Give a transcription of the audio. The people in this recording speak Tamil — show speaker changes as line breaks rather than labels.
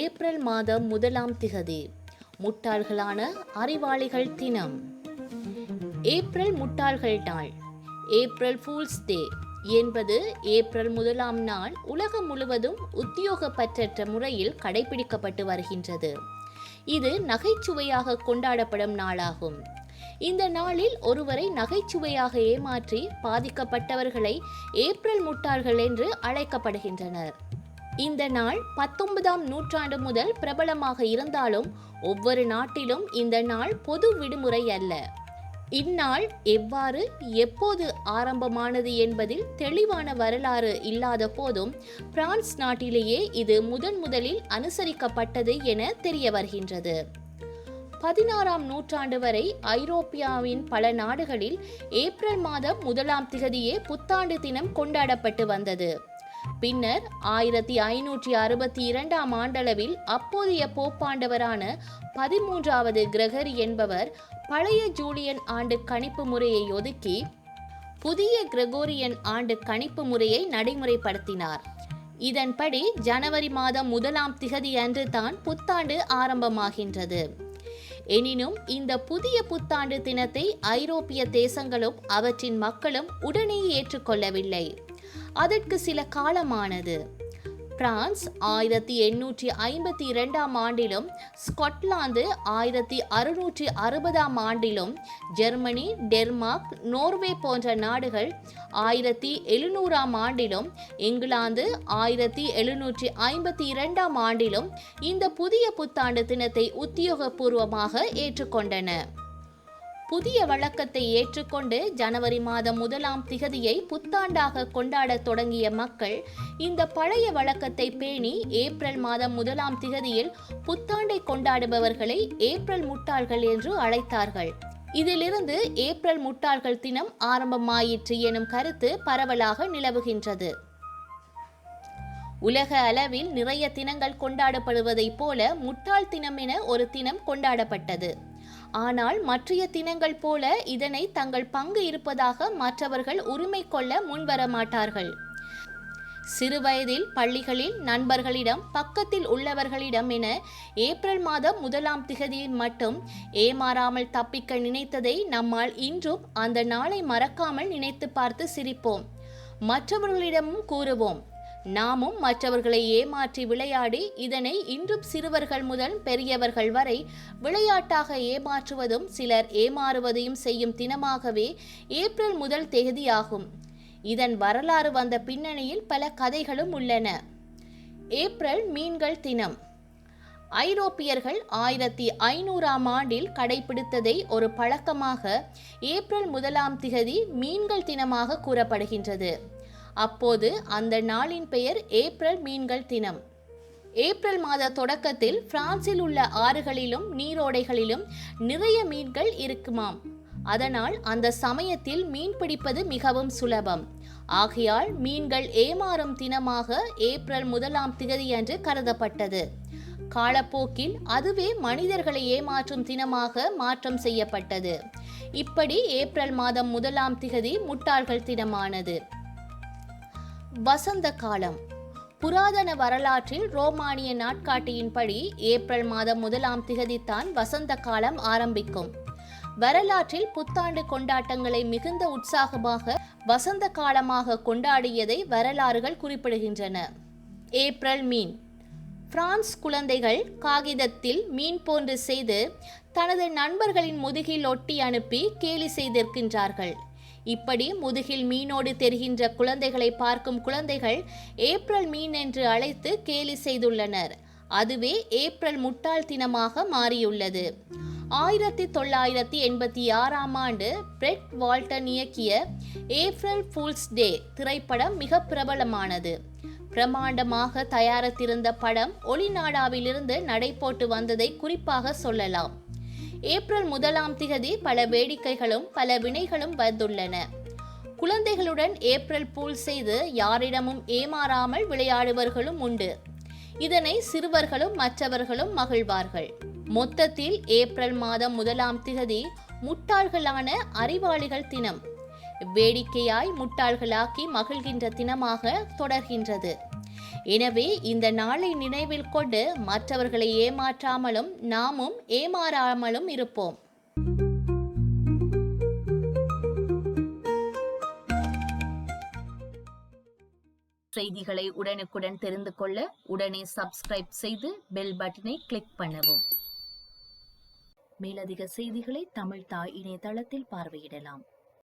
ஏப்ரல் மாதம் முதலாம் திகதி. முட்டாள்களான அறிவாளிகள் தினம். ஏப்ரல் முட்டாள்கள் நாள். ஏப்ரல் ஃபூல்ஸ் டே என்பது ஏப்ரல் முதலாம் நாள் உலகம் முழுவதும் உத்தியோகப்பற்றற்ற முறையில் கடைபிடிக்கப்பட்டு வருகின்றது. இது நகைச்சுவையாக கொண்டாடப்படும் நாளாகும். இந்த நாளில் ஒருவரை நகைச்சுவையாக ஏமாற்றி பாதிக்கப்பட்டவர்களை ஏப்ரல் முட்டாள்கள் என்று அழைக்கப்படுகின்றனர். இந்த நாள் பத்தொன்பதாம் நூற்றாண்டு முதல் பிரபலமாக இருந்தாலும் ஒவ்வொரு நாட்டிலும் இந்த நாள் பொது விடுமுறை அல்ல. இந்நாள் எவ்வாறு எப்போது ஆரம்பமானது என்பதில் தெளிவான வரலாறு இல்லாத போதும் பிரான்ஸ் நாட்டிலேயே இது முதன் முதலில் அனுசரிக்கப்பட்டது என தெரிய வருகின்றது. பதினாறாம் நூற்றாண்டு வரை ஐரோப்பியாவின் பல நாடுகளில் ஏப்ரல் மாதம் முதலாம் திகதியே புத்தாண்டு தினம் கொண்டாடப்பட்டு வந்தது. பின்னர் ஆயிரத்தி ஐநூற்றி அறுபத்தி இரண்டாம் ஆண்டளவில் அப்போதைய போப்பாண்டவரான பதிமூன்றாவது கிரகரி என்பவர் பழைய ஜூலியன் ஆண்டு கணிப்பு முறையை ஒதுக்கி புதிய கிரெகோரியன் ஆண்டு கணிப்பு முறையை நடைமுறைப்படுத்தினார். இதன்படி ஜனவரி மாதம் முதலாம் திகதி அன்று தான் புத்தாண்டு ஆரம்பமாகின்றது. எனினும் இந்த புதிய புத்தாண்டு தினத்தை ஐரோப்பிய தேசங்களும் அவற்றின் மக்களும் உடனே ஏற்றுக்கொள்ளவில்லை. அதற்கு சில காலமானது. பிரான்ஸ் ஆயிரத்தி எண்ணூற்றி ஐம்பத்தி இரண்டாம் ஆண்டிலும் ஸ்காட்லாந்து ஆயிரத்தி அறுநூற்றி அறுபதாம் ஆண்டிலும் ஜெர்மனி டென்மார்க் நோர்வே போன்ற நாடுகள் ஆயிரத்தி எழுநூறாம் ஆண்டிலும் இங்கிலாந்து ஆயிரத்தி எழுநூற்றி ஐம்பத்தி இரண்டாம் ஆண்டிலும் இந்த புதிய புத்தாண்டு தினத்தை உத்தியோகபூர்வமாக ஏற்றுக்கொண்டன. புதிய வழக்கத்தை ஏற்றுக்கொண்டு ஜனவரி மாதம் முதலாம் திகதியை புத்தாண்டாக கொண்டாடத் தொடங்கிய மக்கள் இந்த பழைய வழக்கத்தை பேணி ஏப்ரல் மாதம் முதலாம் திகதியில் புத்தாண்டை கொண்டாடுபவர்களை ஏப்ரல் முட்டாள்கள் என்று அழைத்தார்கள். இதிலிருந்து ஏப்ரல் முட்டாள்கள் தினம் ஆரம்பமாயிற்று எனும் கருத்து பரவலாக நிலவுகின்றது. உலக அளவில் நிறைய தினங்கள் கொண்டாடப்படுவதைப் போல முட்டாள் தினம் என ஒரு தினம் கொண்டாடப்பட்டது. ஆனால் மற்றைய தினங்கள் போல இதனை தங்கள் பங்கு இருப்பதாக மற்றவர்கள் உரிமை கொள்ள முன்வர மாட்டார்கள் சிறுவயதில் பள்ளிகளில் நண்பர்களிடம் பக்கத்தில் உள்ளவர்களிடம் என ஏப்ரல் மாதம் முதலாம் திகதியில் மட்டும் ஏமாறாமல் தப்பிக்க நினைத்ததை நம்மால் இன்றும் அந்த நாளை மறக்காமல் நினைத்து பார்த்து சிரிப்போம். மற்றவர்களிடமும் கூறுவோம் நாமும் மற்றவர்களை ஏமாற்றி விளையாடி இதனை இன்றும் சிறுவர்கள் முதல் பெரியவர்கள் வரை விளையாட்டாக ஏமாற்றுவதும் சிலர் ஏமாறுவதையும் செய்யும் தினமாகவே ஏப்ரல் முதல் தேதியாகும். இதன் வரலாறு வந்த பின்னணியில் பல கதைகளும் உள்ளன. ஏப்ரல் மீன்கள் தினம். ஐரோப்பியர்கள் ஆயிரத்தி ஐநூறாம் ஆண்டில் கடைபிடித்ததை ஒரு பழக்கமாக ஏப்ரல் முதலாம் திகதி மீன்கள் தினமாக கூறப்படுகின்றது. அப்போது அந்த நாளின் பெயர் ஏப்ரல் மீன்கள் தினம். ஏப்ரல் மாத தொடக்கத்தில் பிரான்சில் உள்ள ஆறுகளிலும் நீரோடைகளிலும் நிறைய மீன்கள் இருக்குமாம். அதனால் அந்த சமயத்தில் மீன் பிடிப்பது மிகவும் சுலபம். ஆகையால் மீன்கள் ஏமாறும் தினமாக ஏப்ரல் முதலாம் திகதியன்று கருதப்பட்டது. காலப்போக்கில் அதுவே மனிதர்களை ஏமாற்றும் தினமாக மாற்றம் செய்யப்பட்டது. இப்படி ஏப்ரல் மாதம் முதலாம் திகதி முட்டாள்கள் தினமானது. வசந்த காலம். புராதன வரலாற்றில் ரோமானிய நாட்காட்டியின்படி ஏப்ரல் மாதம் முதலாம் திகதித்தான் வசந்த காலம் ஆரம்பிக்கும். வரலாற்றில் புத்தாண்டு கொண்டாட்டங்களை மிகுந்த உற்சாகமாக வசந்த காலமாக கொண்டாடியதை வரலாறுகள் குறிப்பிடுகின்றன. ஏப்ரல் மீன். பிரான்ஸ் குழந்தைகள் காகிதத்தில் மீன் போன்று செய்து தனது நண்பர்களின் முதுகில் ஒட்டி அனுப்பி கேலி செய்திருக்கின்றார்கள். இப்படி முதுகில் மீனோடு தெரிகின்ற குழந்தைகளை பார்க்கும் குழந்தைகள் ஏப்ரல் மீன் என்று அழைத்து கேலி செய்துள்ளனர். அதுவே ஏப்ரல் முட்டாள் தினமாக மாறியுள்ளது. ஆயிரத்தி தொள்ளாயிரத்தி எண்பத்தி ஆறாம் ஆண்டு பிரெட் வால்டன் இயக்கிய ஏப்ரல் ஃபூல்ஸ் டே திரைப்படம் மிக பிரபலமானது. பிரமாண்டமாக தயாரித்திருந்த படம் ஒளிநாடாவிலிருந்து நடைபோட்டு வந்ததை குறிப்பாக சொல்லலாம். ஏப்ரல் முதலாம் திகதி பல வேடிக்கைகளும் பல வினைகளும் வந்துள்ளன. குழந்தைகளுடன் ஏப்ரல் பூல் செய்து யாரிடமும் ஏமாறாமல் விளையாடுவர்களும் உண்டு. இதனை சிறுவர்களும் மற்றவர்களும் மகிழ்வார்கள். மொத்தத்தில் ஏப்ரல் மாதம் முதலாம் திகதி முட்டாள்களான அறிவாளிகள் தினம். வேடிக்கையாய் முட்டாள்களாக்கி மகிழ்கின்ற தினமாக தொடர்கின்றது. எனவே இந்த நாளை நினைவில் கொண்டு மற்றவர்களை ஏமாற்றாமலும் நாமும் ஏமாறாமலும் இருப்போம். செய்திகளை உடனுக்குடன் தெரிந்து கொள்ள உடனே சப்ஸ்கிரைப் செய்து பெல் பட்டனை கிளிக் பண்ணவும். மேலதிக செய்திகளை தமிழ் தாய் இணையதளத்தில் பார்வையிடலாம்.